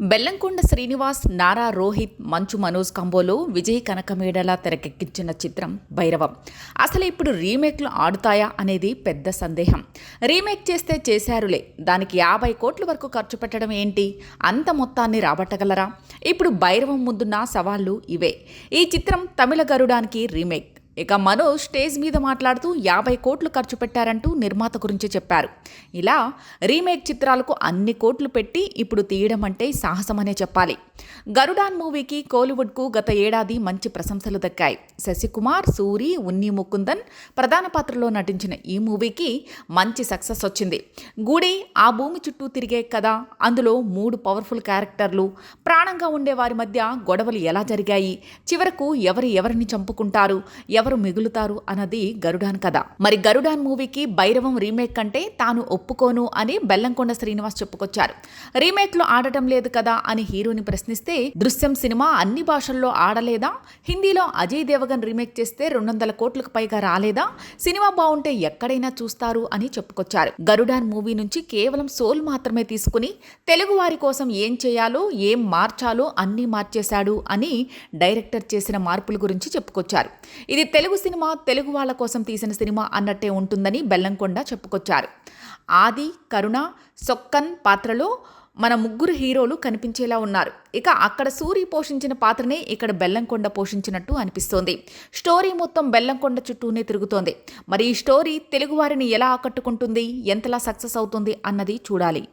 బెల్లంకొండ శ్రీనివాస్ నారా రోహిత్ మంచు మనోజ్ కంబోలో విజయ్ కనకమేడలా తెరకెక్కించిన చిత్రం భైరవం. అసలు ఇప్పుడు రీమేక్లు ఆడుతాయా అనేది పెద్ద సందేహం. రీమేక్ చేస్తే చేశారులే. దానికి యాభై కోట్ల వరకు ఖర్చు పెట్టడం ఏంటి? అంత మొత్తాన్ని రాబట్టగలరా? ఇప్పుడు భైరవం ముందున్న సవాళ్ళు ఇవే. ఈ చిత్రం తమిళ గరుడానికి రీమేక్. ఇక మనోజ్ స్టేజ్ మీద మాట్లాడుతూ యాభై కోట్లు ఖర్చు పెట్టారంటూ నిర్మాత గురించి చెప్పారు. ఇలా రీమేక్ చిత్రాలకు అన్ని కోట్లు పెట్టి ఇప్పుడు తీయడం అంటే సాహసమనే చెప్పాలి. గరుడాన్ మూవీకి కోలీవుడ్కు గత ఏడాది మంచి ప్రశంసలు దక్కాయి. శశికుమార్ సూరి ఉన్ని ముకుందన్ ప్రధాన పాత్రలో నటించిన ఈ మూవీకి మంచి సక్సెస్ వచ్చింది. గుడి ఆ భూమి చుట్టూ తిరిగే కథ అందులో మూడు పవర్ఫుల్ క్యారెక్టర్లు ప్రాణంగా ఉండే వారి మధ్య గొడవలు ఎలా జరిగాయి చివరకు ఎవరు ఎవరిని చంపుకుంటారు ఎవరు మిగులుతారు అన్నది గరుడాన్ కథ. మరి గరుడాన్ మూవీకి భైరవం రీమేక్ కంటే తాను ఒప్పుకోను అని బెల్లంకొండ శ్రీనివాస్ చెప్పుకొచ్చారు. రీమేక్లో ఆడటం లేదు కదా అని హీరోని ప్రశ్నిస్తే దృశ్యం సినిమా అన్ని భాషల్లో ఆడలేదా? హిందీలో అజయ్ దేవగన్ రీమేక్ చేస్తే రెండు వందల కోట్లకు పైగా రాలేదా? సినిమా బాగుంటే ఎక్కడైనా చూస్తారు అని చెప్పుకొచ్చారు. గరుడాన్ మూవీ నుంచి కేవలం సోల్ మాత్రమే తీసుకుని తెలుగు వారి కోసం ఏం చేయాలో ఏం మార్చాలో అన్నీ మార్చేశాడు అని డైరెక్టర్ చేసిన మార్పుల గురించి చెప్పుకొచ్చారు. ఇది తెలుగు సినిమా తెలుగు వాళ్ళ కోసం తీసిన సినిమా అన్నట్టే ఉంటుందని బెల్లంకొండ చెప్పుకొచ్చారు. ఆది కరుణ సొక్కన్ పాత్రలో మన ముగ్గురు హీరోలు కనిపించేలా ఉన్నారు. ఇక అక్కడ సూరి పోషించిన పాత్రనే ఇక్కడ బెల్లంకొండ పోషించినట్టు అనిపిస్తోంది. స్టోరీ మొత్తం బెల్లంకొండ చుట్టూనే తిరుగుతోంది. మరి ఈ స్టోరీ తెలుగువారిని ఎలా ఆకట్టుకుంటుంది? ఎంతలా సక్సెస్ అవుతుంది అన్నది చూడాలి.